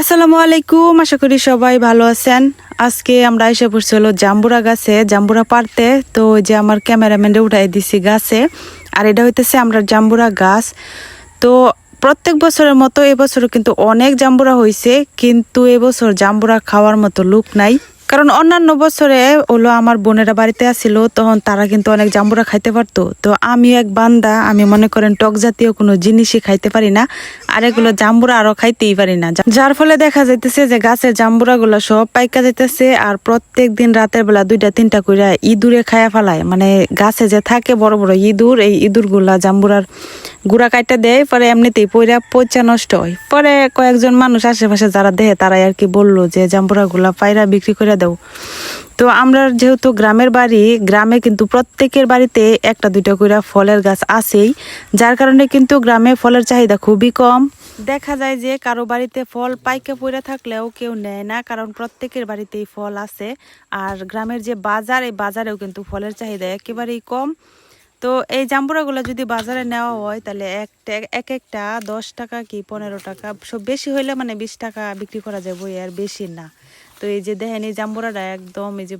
আসসালামু আলাইকুম, আশা করি সবাই ভালো আছেন। আজকে আমরা এসে পড়ছি হলো জাম্বুরা গাছে, জাম্বুরা পারতে তো যে আমার ক্যামেরাম্যানে উঠাই দিছি গাছে। আর এটা হইতেছে আমরা জাম্বুরা গাছ। তো প্রত্যেক বছরের মতো এবছরও কিন্তু অনেক জাম্বুরা হয়েছে কিন্তু এবছর জাম্বুরা খাওয়ার মতো লুক নাই। কারণ অন্যান্য বছরে হলো আমার বোনেরা বাড়িতে আসছিল তখন তারা কিন্তু অনেক জাম্বুরা খাইতে পারতো। তো আমি এক বান্দা, আমি মনে করেন টক জাতীয় কোনো জিনিসই খাইতে পারি না, আর এগুলো জাম্বুরা আরও খাইতেই পারি না। যার ফলে দেখা যাইতেছে যে গাছের জাম্বুরা গুলো সব পাইকা যাইতেছে, আর প্রত্যেক দিন রাতের বেলা দুইটা, তিনটা কইরা ইঁদুরে খায়া ফেলায়। মানে গাছে যে থাকে বড় বড় ইঁদুর, এই ইঁদুরগুলা জাম্বুরার গুড়া কাইটা দেয়, পরে এমনিতেই পইরা পচা নষ্ট হয়। পরে কয়েকজন মানুষ আশেপাশে যারা দেহে, তারাই আর কি বলল যে জাম্বুরা গুলা পায়রা বিক্রি করে দাও। তো আমরা যেহেতু গ্রামের বাড়ি, গ্রামে কিন্তু প্রত্যেকের বাড়িতে একটা দুইটা করে ফলের গাছ আছেই। যার কারণে কিন্তু গ্রামে ফলের চাহিদা খুবই কম। দেখা যায় যে কারও বাড়িতে ফল পাইকে পড়ে থাকলেও কেউ নেয় না, কারণ প্রত্যেকের বাড়িতেই ফল আছে। আর গ্রামের যে বাজার, এই বাজারেও কিন্তু ফলের চাহিদা একেবারেই কম। তো এই জাম্বুরাগুলো যদি বাজারে নেওয়া হয়, তাহলে একটা এক একটা দশ টাকা কি পনেরো টাকা, সব বেশি হইলে মানে বিশ টাকা বিক্রি করা যাবে আর বেশি না। তো এই যে দেখেন, এই জাম্বুরাটা একদম এই যে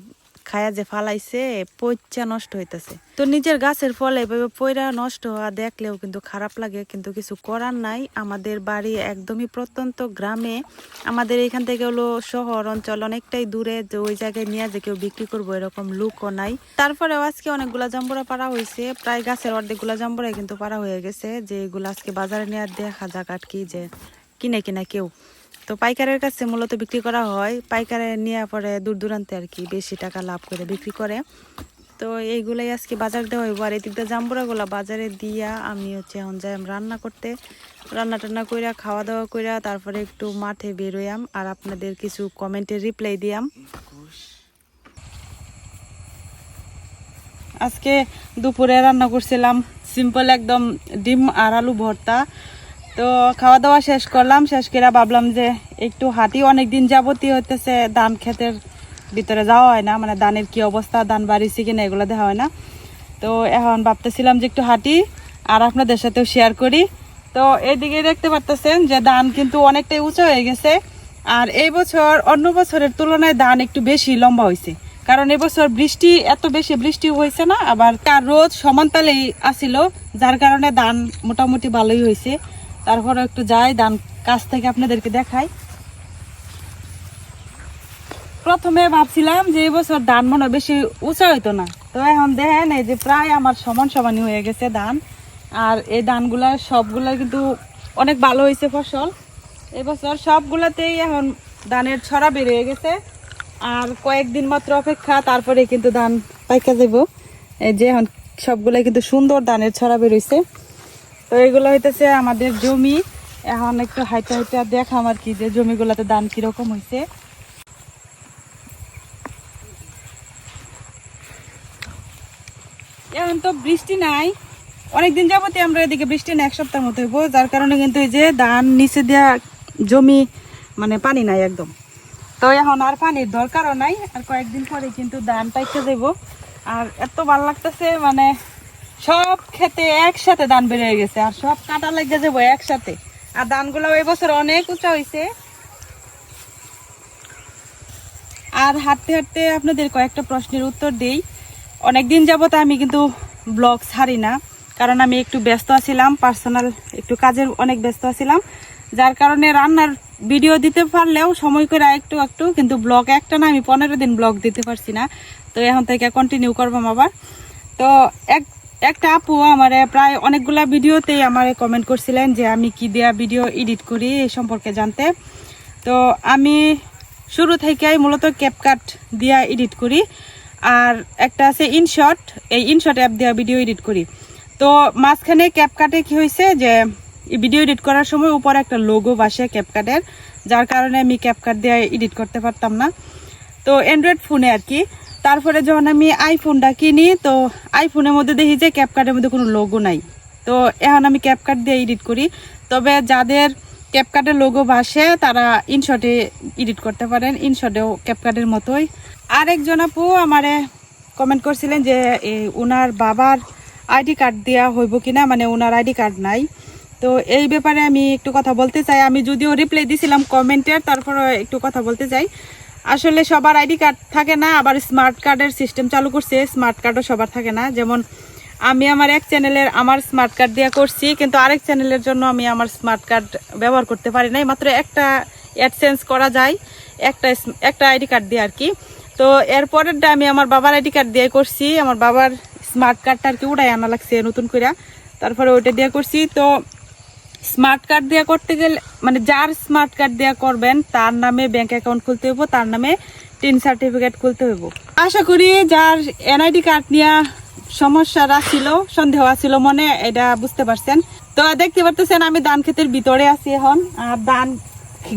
খায়া যে ফালাইছে পচা নষ্ট হইতেছে। তো নিজের গাছের ফলে এভাবে পয়রা নষ্ট হওয়া দেখলেও কিন্তু খারাপ লাগে, কিন্তু কিছু করার নাই। আমাদের বাড়ি একদমই প্রত্যন্ত গ্রামে। আমাদের এখান থেকে হলো শহর অঞ্চল অনেকটাই দূরে, যে ওই জায়গায় নিয়ে যে কেউ বিক্রি করব এরকম লুকও নাই। তারপরেও আজকে অনেকগুলা জাম্বুরা পাড়া হয়েছে প্রায় গাছের অর্ধেকগুলা জাম্বুরাই কিন্তু পাড়া হয়ে গেছে, যে এগুলো আজকে বাজারে নিয়ে দেখা যাক আর কি যে কিনে কিনা কেউ। তো পাইকারের কাছে মূলত বিক্রি করা হয়। পাইকারে নিয়ে পরে দূর দূরান্তে আর কি বেশি টাকা লাভ করে বিক্রি করে। তো এইগুলাই আজকে বাজার দেওয়া হইব। আর এদিকটা জাম্বুরাগুলা বাজারে দিয়া আমি হচ্ছে এখন যাই রান্না করতে। রান্না টান্না কইরা খাওয়া দাওয়া কইরা, তারপরে একটু মাঠে বেরোয়াম আর আপনাদের কিছু কমেন্টের রিপ্লাই দিয়াম। আজকে দুপুরে রান্না করছিলাম। সিম্পল একদম ডিম আর আলু ভর্তা। তো খাওয়া দাওয়া শেষ করলাম। শেষ করে ভাবলাম যে একটু হাঁটি। অনেক দিন যাবতীয় হতেছে ধান ক্ষেতের ভিতরে যাওয়া হয় না। মানে ধানের কি অবস্থা, ধান বাড়িছে কিনা এগুলো দেখা হয় না। তো এখন ভাবতেছিলাম যে একটু হাঁটি আর আপনাদের সাথেও শেয়ার করি। তো এদিকে দেখতে পারতেছেন যে ধান কিন্তু অনেকটাই উঁচু হয়ে গেছে। আর এই বছর অন্য বছরের তুলনায় ধান একটু বেশি লম্বা হয়েছে কারণ এবছর বৃষ্টি, এত বেশি বৃষ্টি হয়েছে না। আবার তার রোদ সমানতালেই আসিল, যার কারণে ধান মোটামুটি ভালোই হয়েছে তারপরে একটু যাই ধান কাছ থেকে আপনাদেরকে দেখাই। প্রথমে ভাবছিলাম যে এবছর ধান মনে বেশি উঁচা হইতো না। তো এখন দেখেন, এই যে প্রায় আমার সমান সমানই হয়ে গেছে ধান। আর এই ধানগুলা, সবগুলা কিন্তু অনেক ভালো হয়েছে ফসল। এবছর সবগুলাতেই এখন ধানের ছড়া বেরিয়ে গেছে। আর কয়েকদিন মাত্র অপেক্ষা তারপরে কিন্তু ধান পাইকা যাব এই যে এখন সবগুলাই কিন্তু সুন্দর ধানের ছড়া বেরোইছে তো এগুলো হইতেছে আমাদের জমি। এখন একটু হাইটা হাইটা দেখাম আর কি যে জমিগুলাতে ধান কীরকম হয়েছে এখন তো বৃষ্টি নাই। অনেকদিন যাবতে আমরা এদিকে বৃষ্টি না এক সপ্তাহের মতো হইব। যার কারণে কিন্তু এই যে ধান নিচে দেওয়া জমি মানে পানি নাই একদম। তো এখন আর পানির দরকারও নাই। আর কয়েকদিন পরে কিন্তু ধান পাইতে দেব আর এত ভালো লাগতেছে মানে সব খেতে একসাথে ধান বেড়ে গেছে, আর সব কাটা লেগে যাব একসাথে। আর ধানগুলো এই বছর অনেক উঁচা হয়েছে আর হাঁটতে হাঁটতে আপনাদের কয়েকটা প্রশ্নের উত্তর দেই। অনেকদিন যাবত আমি কিন্তু ব্লগ ছাড়ি না, কারণ আমি একটু ব্যস্ত আছিলাম, পার্সোনাল একটু কাজের অনেক ব্যস্ত আছিলাম। যার কারণে রান্নার ভিডিও দিতে পারলেও সময় করে একটু একটু, কিন্তু ব্লগ একটা না, আমি পনেরো দিন ব্লগ দিতে পারছি না। তো এখন থেকে কন্টিনিউ করবাম আবার। তো এক একটা আপু আমার প্রায় অনেকগুলা ভিডিওতেই আমার কমেন্ট করছিলেন যে আমি কি দেয়া ভিডিও এডিট করি এই সম্পর্কে জানতে। তো আমি শুরু থেকেই মূলত ক্যাপকাট দিয়া এডিট করি। আর একটা আছে ইনশট এই ইনশট অ্যাপ দেওয়া ভিডিও এডিট করি। তো মাঝখানে ক্যাপকাটে কি হয়েছে যে ভিডিও এডিট করার সময় উপরে একটা লোগো বাসে ক্যাপকাটের যার কারণে আমি ক্যাপকাট দিয়ে এডিট করতে পারতাম না। তো অ্যান্ড্রয়েড ফোনে আর কি। তারপরে যখন আমি আইফোনটা কিনি তো আইফোনের মধ্যে দেখি যে ক্যাপকাটের মধ্যে কোনো লোগো নাই। তো এখন আমি ক্যাপকাট দিয়ে এডিট করি। তবে যাদের ক্যাপকাটের লোগো ভাসে তারা ইনশটে এডিট করতে পারেন। ইনশটেও ক্যাপকাটের মতোই। আরেকজন আপু আমারে কমেন্ট করছিলেন যে এ, উনার বাবার আইডি কার্ড দেওয়া হইব কিনা? মানে ওনার আইডি কার্ড নাই। তো এই ব্যাপারে আমি একটু কথা বলতে চাই। আমি যদিও রিপ্লাই দিছিলাম কমেন্টের তারপরে একটু কথা বলতে চাই। আসলে সবার আইডি কার্ড থাকে না, আবার স্মার্ট কার্ডের সিস্টেম চালু করছে, স্মার্ট কার্ডও সবার থাকে না। যেমন আমি আমার এক চ্যানেলের আমার স্মার্ট কার্ড দিয়ে করছি, কিন্তু আরেক চ্যানেলের জন্য আমি আমার স্মার্ট কার্ড ব্যবহার করতে পারি নাই। মাত্র একটা অ্যাডসেন্স করা যায়, একটা একটা আইডি কার্ড দিয়ে আর কি। তো এরপরেরটা আমি আমার বাবার আইডি কার্ড দিয়ে করছি, আমার বাবার স্মার্ট কার্ডটা আর কি উড়াই আনা লাগছে নতুন করে তারপরে ওইটা দিয়ে করছি। তো স্মার্ট কার্ড দেওয়া করতে গেলে মানে যার স্মার্ট কার্ড দেওয়া করবেন, তার নামে ব্যাংক অ্যাকাউন্ট খুলতে হইব, তার নামে টিন সার্টিফিকেট খুলতে হইব। আশা করি যার এনআইডি কার্ড নিয়ে সমস্যাটা ছিল সন্দেহ আছিল মনে, এটা বুঝতে পারছেন। তো দেখতে পারতেছেন আমি ধান ক্ষেতের ভিতরে আছি এখন, আর ধান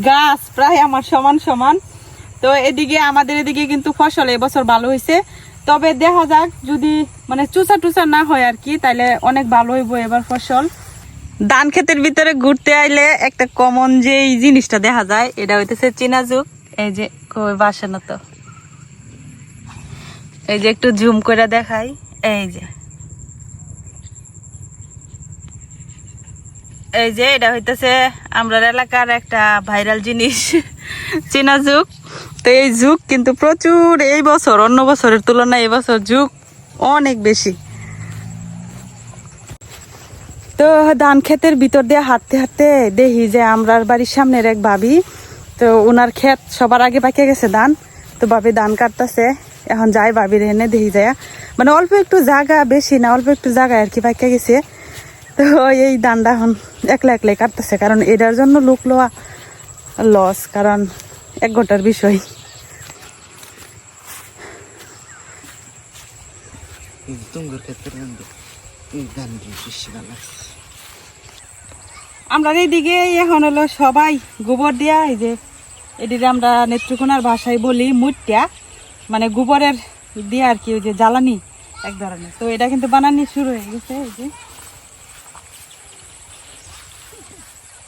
গাছ প্রায় আমার সমান সমান। তো এদিকে, আমাদের এদিকে কিন্তু ফসল এবছর ভালো হয়েছে তবে দেখা যাক, যদি মানে চুষা টুসা না হয় আর কি তাহলে অনেক ভালো হইব এবার ফসল। ধান ক্ষেতের ভিতরে ঘুরতে আইলে একটা কমন যে এই জিনিসটা দেখা যায়, এটা হইতেছে চীনা যুগ। এই যে কই বাসে তো। এই যে একটু জুম করে দেখাই, এই যে। এই যে এটা হইতেছে আমরা এলাকার একটা ভাইরাল জিনিস, চীনা যুগ। তো এই যুগ কিন্তু প্রচুর, এই বছর, অন্য বছরের তুলনায় এই বছর যুগ অনেক বেশি। তো ধান ক্ষেতের ভিতর দিয়ে হাঁটতে হাঁটতে দেখি যে আমরার বাড়ির সামনের এক ভাবি, তো ওনার ক্ষেত সবার আগে পাকিয়ে গেছে ধান। তো ভাবি ধান কাটতেছে, এখন যাই ভাবির এনে দেখি যায়। মানে অল্প একটু জায়গা বেশি না, অল্প একটু জায়গায় আর কি পাকিয়ে গেছে। তো এই ধানটা এখন একলা একলাই কাটতেছে, কারণ এটার জন্য লোক লওয়া লস কারণ এক ঘণ্টার বিষয়। তুঙ্গর ক্ষেত্রে গান বেশি ভালো লাগছে। আমরা এইদিকে এখন হলো সবাই গোবর দিয়া, এই যে এটিকে আমরা নেত্রকোনার ভাষায় বলি মুটটা মানে গোবরের দিয়ে আর কি, ওই যে জ্বালানি, এক ধরনের। তো এটা কিন্তু বানানি শুরু হয়ে গেছে, এই যে।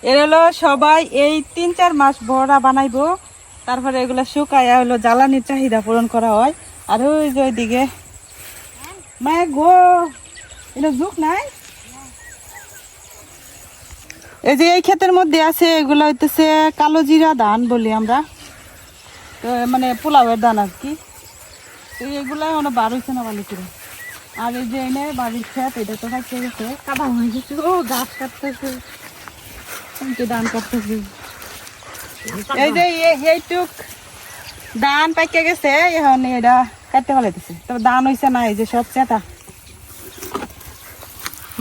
এর হলো সবাই এই তিন চার মাস ভরা বানাইবো, তারপরে এগুলো শুকায়া হলো জ্বালানির চাহিদা পূরণ করা হয়। আর ওই যে ওইদিকে, মায় গো, এটা ঝুঁক নাই? এই যে এই ক্ষেতের মধ্যে আছে, এগুলো হইতেছে কালো জিরা ধান বলি আমরা। তো মানে পোলাওয়ের ধান আর কি। তো এগুলো এখনও বার হয়েছে না ভালো করে আর এই যে এনে বাড়ির ক্ষেত, এটা তো কাটতে গেছে। কাদা হয়ে গেছে। ও, গাছ কাটতেছে। ধান কাটতেছে। এই যে এইটুক ধান পাইকে গেছে, এখন এটা কাটতে ফেলাইতেছে তবে ধান হয়েছে না, এই যে সব চেতা।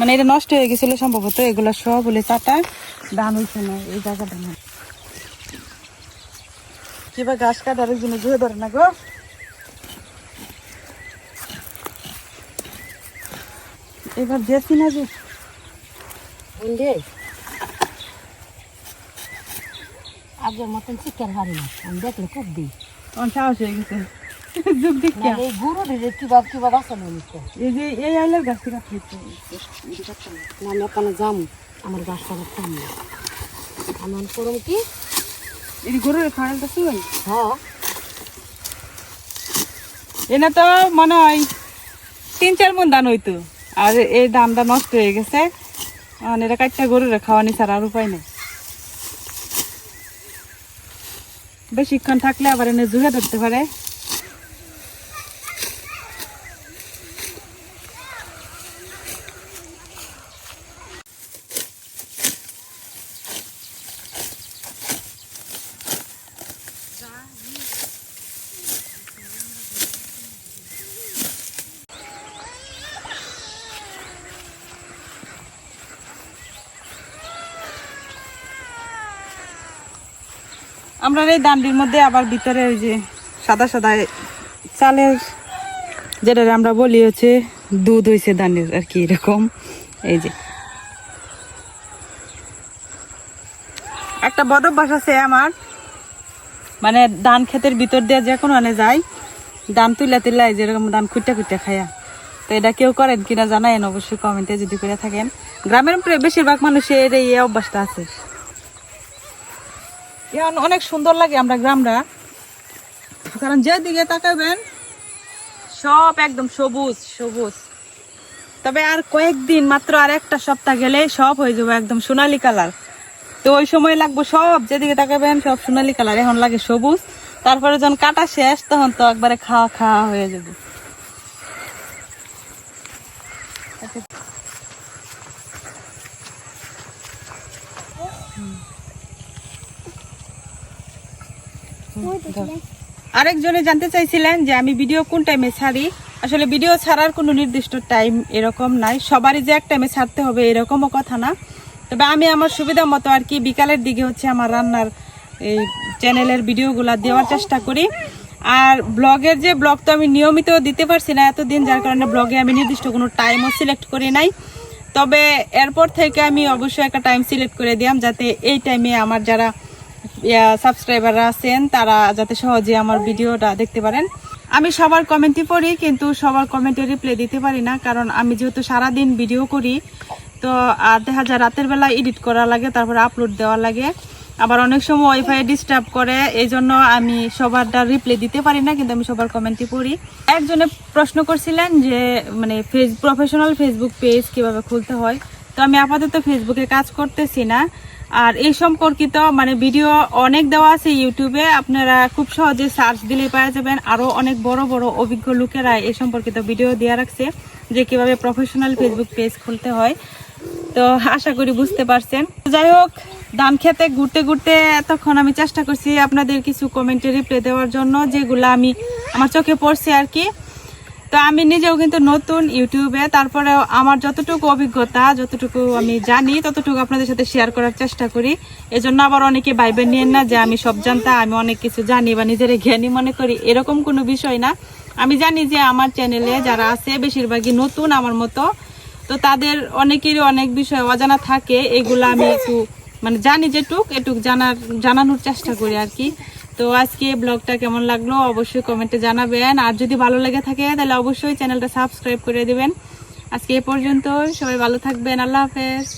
মানে এটা নষ্ট হয়ে গেছিল সম্ভবত এগুলো সব বলে চাটা দাম হয়েছে না এই জায়গাটা না। কিবা গাছ কাটার জন্য জুয়ে ধরে না গো। এবার যেছি না যে। আগের মতন চিকেন হারি না আমি দেখলে খুব দিই। আমার সাহস হয়ে গেছে। যুগ দিক না এই গুরু দিলে এই যে এই আইলের গাছ থেকে খাইছে না আমি ওখানে যাম। আমার গাছটা খাম না আমি মনে কি? এই গরুর হ্যাঁ। এনে তো মনে হয় তিন চার মন ধান হইতো। আর এই ধানটা নষ্ট হয়ে গেছে। এটা কাটটা গরুরে খাওয়ানি ছাড়া আর উপায় নেই। বেশিক্ষণ থাকলে আবার এনে জুহে ধরতে পারে। আমরা এই দান্ডির মধ্যে আবার ভিতরে ওই যে সাদা সাদা চালের যেটা আমরা বলি হচ্ছে দুধ হয়েছে দান্ডির আর কি এরকম। এই যে। একটা বদ অভ্যাস আছে আমার। মানে ধান ক্ষেতের ভিতর দিয়ে যে কোনো আনে যাই ধান তুলে তুলে যেরকম ধান খুঁটে খুঁটে খায়া। তো এটা কেউ করেন কিনা জানায়েন অবশ্যই কমেন্টে যদি করে থাকেন। গ্রামের বেশিরভাগ মানুষের এই অভ্যাসটা আছে। এখন অনেক সুন্দর লাগে আমরা গ্রামরা কারণ যেদিকে তাকাবেন, সব একদম সবুজ সবুজ। তবে আর কয়েকদিন মাত্র আর একটা সপ্তাহ গেলে সব হয়ে যাবে একদম সোনালি কালার। তো ওই সময় লাগবে সব, যেদিকে তাকাবেন, সব সোনালি কালার। এখন লাগে সবুজ। তারপরে যখন কাটা শেষ, তখন তো একবারে খাওয়া খাওয়া হয়ে যাবে। আরেকজনে জানতে চাইছিলেন যে আমি ভিডিও কোন টাইমে ছাড়ি? আসলে ভিডিও ছাড়ার কোনো নির্দিষ্ট টাইম এরকম নাই। সবারই যে এক টাইমে ছাড়তে হবে এরকমও কথা না। তবে আমি আমার সুবিধা মতো আর কি বিকালের দিকে হচ্ছে আমার রান্নার এই চ্যানেলের ভিডিওগুলা দেওয়ার চেষ্টা করি। আর ব্লগের যে ব্লগ তো আমি নিয়মিত দিতে পারছি না এতদিন, যার কারণে ব্লগে আমি নির্দিষ্ট কোনো টাইমও সিলেক্ট করি নাই। তবে এরপর থেকে আমি অবশ্যই একটা টাইম সিলেক্ট করে দিলাম যাতে এই টাইমে আমার যারা সাবস্ক্রাইবাররা আছেন, তারা যাতে সহজে আমার ভিডিওটা দেখতে পারেন। আমি সবার কমেন্টই পড়ি, কিন্তু সবার কমেন্টে রিপ্লাই দিতে পারি না, কারণ আমি যেহেতু সারাদিন ভিডিও করি, তো আর দেখা যায় রাতের বেলা এডিট করা লাগে, তারপরে আপলোড দেওয়া লাগে। আবার অনেক সময় ওয়াইফাই ডিস্টার্ব করে এই জন্য আমি সবারটা রিপ্লাই দিতে পারি না, কিন্তু আমি সবার কমেন্টই পড়ি। একজনে প্রশ্ন করছিলেন যে মানে ফেস প্রফেশনাল ফেসবুক পেজ কীভাবে খুলতে হয়? তো আমি আপাতত ফেসবুকে কাজ করতেছি না। আর এই সম্পর্কিত মানে ভিডিও অনেক দেওয়া আছে ইউটিউবে, আপনারা খুব সহজে সার্চ দিলেই পাওয়া যাবেন। আরও অনেক বড় বড় অভিজ্ঞ লোকেরা এই সম্পর্কিত ভিডিও দেওয়া রাখছে, যে কীভাবে প্রফেশনাল ফেসবুক পেজ খুলতে হয়। তো আশা করি বুঝতে পারছেন। যাই হোক, ধান খেতে ঘুরতে ঘুরতে তখন আমি চেষ্টা করছি আপনাদের কিছু কমেন্টে রিপ্লাই দেওয়ার জন্য, যেগুলো আমি আমার চোখে পড়ছে আর কি। তো আমি নিজেও কিন্তু নতুন ইউটিউবে তারপরে আমার যতটুকু অভিজ্ঞতা, যতটুকু আমি জানি, ততটুকু আপনাদের সাথে শেয়ার করার চেষ্টা করি। এজন্য আবার অনেকে ভাইবেন নিয়েন না যে আমি সব জানতা, আমি অনেক কিছু জানি বা নিজের জ্ঞানী মনে করি, এরকম কোনো বিষয় না। আমি জানি যে আমার চ্যানেলে যারা আছে, বেশিরভাগই নতুন আমার মতো, তো তাদের অনেকেরই অনেক বিষয় অজানা থাকে, এগুলো আমি একটু মানে জানি যেটুক, এটুক জানার, জানানোর চেষ্টা করি আর কি। তো আজকে ব্লগটা কেমন লাগল অবশ্যই কমেন্টে জানাবেন। আর যদি ভালো লেগে থাকে, তাহলে অবশ্যই চ্যানেলটা সাবস্ক্রাইব করে দেবেন। আজকে এ পর্যন্ত সবাই ভালো থাকবেন। আল্লাহ হাফেজ।